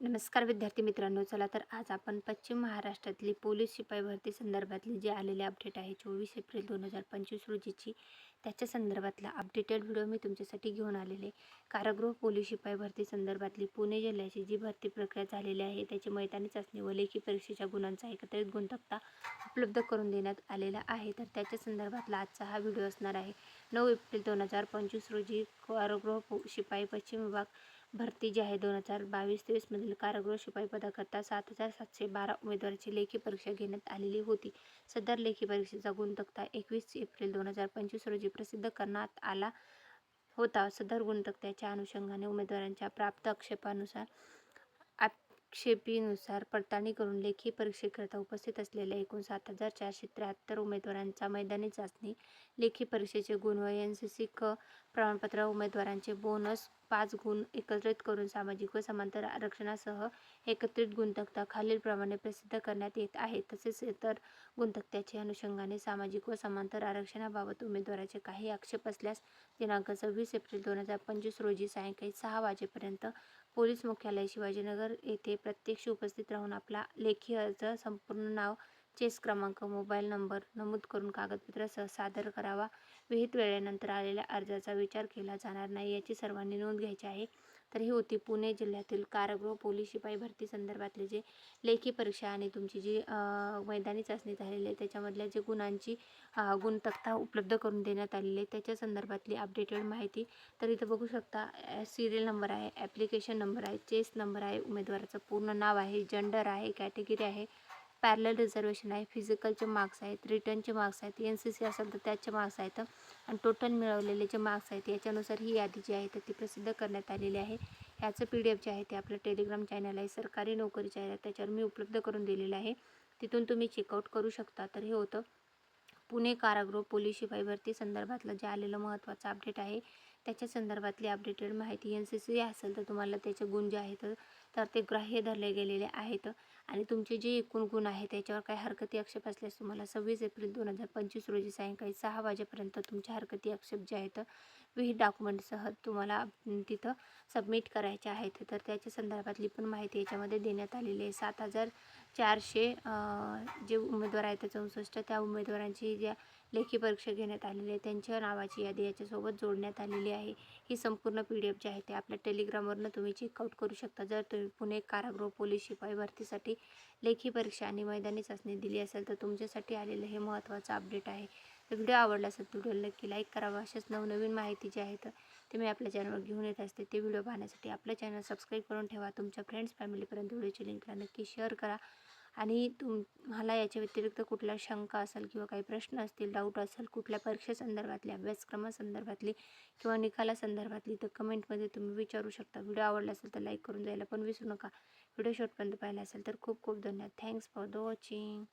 नमस्कार विद्यार्थी मित्रांनो चला तर आज आपण पश्चिम महाराष्ट्रातली पोलीस शिपाई भरती संदर्भातली जे आलेले अपडेट आहे चोवीस एप्रिल दोन हजार पंचवीस रोजीची त्याच्या संदर्भातला अपडेटेड व्हिडिओ मी तुमच्यासाठी घेऊन आलेले कारागृह पोलीस शिपाई भरती संदर्भातली पुणे जिल्ह्याची जी भरती प्रक्रिया झालेली आहे त्याची मैदानी चाचणी व लेखी परीक्षेच्या गुणांचा एकत्रित गुणतक्ता उपलब्ध करून देण्यात आलेला आहे. तर त्याच्या संदर्भातला आजचा हा व्हिडिओ असणार आहे. नऊ एप्रिल दोन हजार पंचवीस रोजी कारागृह पो शिपाई पश्चिम विभाग भरती जी आहे दोन हजार बावीस तेवीसमधील कारागृह शिपाई पदाकरता सात हजार सातशे बारा उमेदवाराची लेखी परीक्षा घेण्यात आलेली होती. सदर लेखी परीक्षेचा गुणतक्ता एकवीस एप्रिल दोन हजार पंचवीस रोजी प्रसिद्ध करण्यात आला होता. सदर गुणतक्त्याच्या अनुषंगाने उमेदवारांच्या प्राप्त आक्षेपानुसार आक्षेपीनुसार पडताळणी करून लेखी परीक्षेकरिता उपस्थित असलेल्या एकूण सात हजार चारशे त्र्याहत्तर उमेदवारांचा मैदानी चाचणी लेखी परीक्षेचे गुण व एन सी सी क प्रमाणपत्र उमेदवारांचे बोनस पाच गुण एकत्रित करून सामाजिक व समांतर आरक्षणासह एकत्रित गुणतक्ता खालीलप्रमाणे प्रसिद्ध करण्यात येत आहे. तसेच इतर गुणतक्त्याच्या अनुषंगाने सामाजिक व समांतर आरक्षणाबाबत उमेदवाराचे काही आक्षेप असल्यास दिनांक सव्वीस एप्रिल दोन हजार पंचवीस रोजी सायंकाळी सहा वाजेपर्यंत पोलीस मुख्यालय शिवाजीनगर येथे प्रत्यक्ष उपस्थित राहून आपला लेखी अर्ज संपूर्ण नाव चेस क्रमांक मोबाईल नंबर नमूद करून कागदपत्रासह सादर करावा. विहित वेळेनंतर आलेल्या अर्जाचा विचार केला जाणार नाही याची सर्वांनी नोंद घ्यायची आहे. तर ही होती पुणे जिल्ह्यातील कारागृह पोलीस शिपाई भरती संदर्भातले जे लेखी परीक्षा आणि तुमची जी मैदानी चाचणी झालेली आहे त्याच्यामधल्या जे गुणांची गुणतक्ता उपलब्ध करून देण्यात आलेली आहे त्याच्या संदर्भातली अपडेटेड माहिती तर इथं बघू शकता सिरियल नंबर आहे ॲप्लिकेशन नंबर आहे चेस नंबर आहे उमेदवाराचं पूर्ण नाव आहे जेंडर आहे कॅटेगरी आहे पॅरल रिझर्वेशन आहे. फिजिकलचे मार्क्स आहेत रिटर्नचे मार्क्स आहेत एन सी सी असेल तर त्याचे मार्क्स आहेत. आणि टोटल मिळवलेले जे मार्क्स आहेत याच्यानुसार ही यादी जी आहे तर ती प्रसिद्ध करण्यात आलेली आहे. ह्याचं पी डी एफ जे आहे ते आपलं टेलिग्राम चॅनल आहे सरकारी नोकरी आहे त्याच्यावर मी उपलब्ध करून दिलेलं आहे. तिथून तुम्ही चेकआउट करू शकता. तर हे होतं. पुणे कारागृह पोलीस शिपाई भरती संदर्भातलं जे आलेलं महत्त्वाचं अपडेट आहे त्याच्या संदर्भातली अपडेटेड माहिती एन सी सी असेल तर तुम्हाला त्याचे गुण जे आहेत तर ते ग्राह्य धरले गेलेले आहेत. आणि तुमचे जे एकूण गुण आहे त्याच्यावर काही हरकती आक्षेप असल्यास तुम्हाला सव्वीस एप्रिल दोन हजार पंचवीस रोजी सायंकाळी सहा वाजेपर्यंत तुमच्या हरकती आक्षेप जे आहेत विविध डॉक्युमेंटसह तुम्हाला तिथं सबमिट करायचे आहेत. तर त्याच्या संदर्भातली पण माहिती याच्यामध्ये देण्यात आलेली आहे. सात हजार चारशे जे उमेदवार आहेत चौसष्ट त्या उमेदवारांची ज्या लेखी परीक्षा घेण्यात आलेली आहे त्यांच्या नावाची यादी याच्यासोबत जोडण्यात आलेली आहे. ही संपूर्ण पी डी एफ जी आहे ते आपल्या टेलिग्रामवरनं तुम्ही चेकआउट करू शकता. जर तुम्ही पुणे कारागृह पोलीस शिपाई भरतीसाठी लेखी परीक्षा आणि मैदानी चाचणी दिली असेल तर तुमच्यासाठी आलेलं हे महत्त्वाचं अपडेट आहे. तर व्हिडिओ आवडला असेल तर व्हिडिओला नक्की लाईक करावा अशाच नवनवीन माहिती जी आहे तर ते मी आपल्या चॅनलवर घेऊन येत असते. ते व्हिडिओ पाहण्यासाठी आपलं चॅनल सबस्क्राईब करून ठेवा. तुमच्या फ्रेंड्स फॅमिलीपर्यंत व्हिडिओची लिंकला नक्की शेअर करा. आणि तुम्हाला याच्या व्यतिरिक्त कुठल्या शंका असेल किंवा काही प्रश्न असतील डाऊट असेल कुठल्या परीक्षेसंदर्भातली अभ्यासक्रमासंदर्भातली किंवा निकालासंदर्भातली तर कमेंटमध्ये तुम्ही विचारू शकता. व्हिडिओ आवडला असेल तर लाईक करून जायला पण विसरू नका. व्हिडिओ शॉर्टपर्यंत पाहिला असेल तर खूप खूप धन्यवाद. Thanks for the watching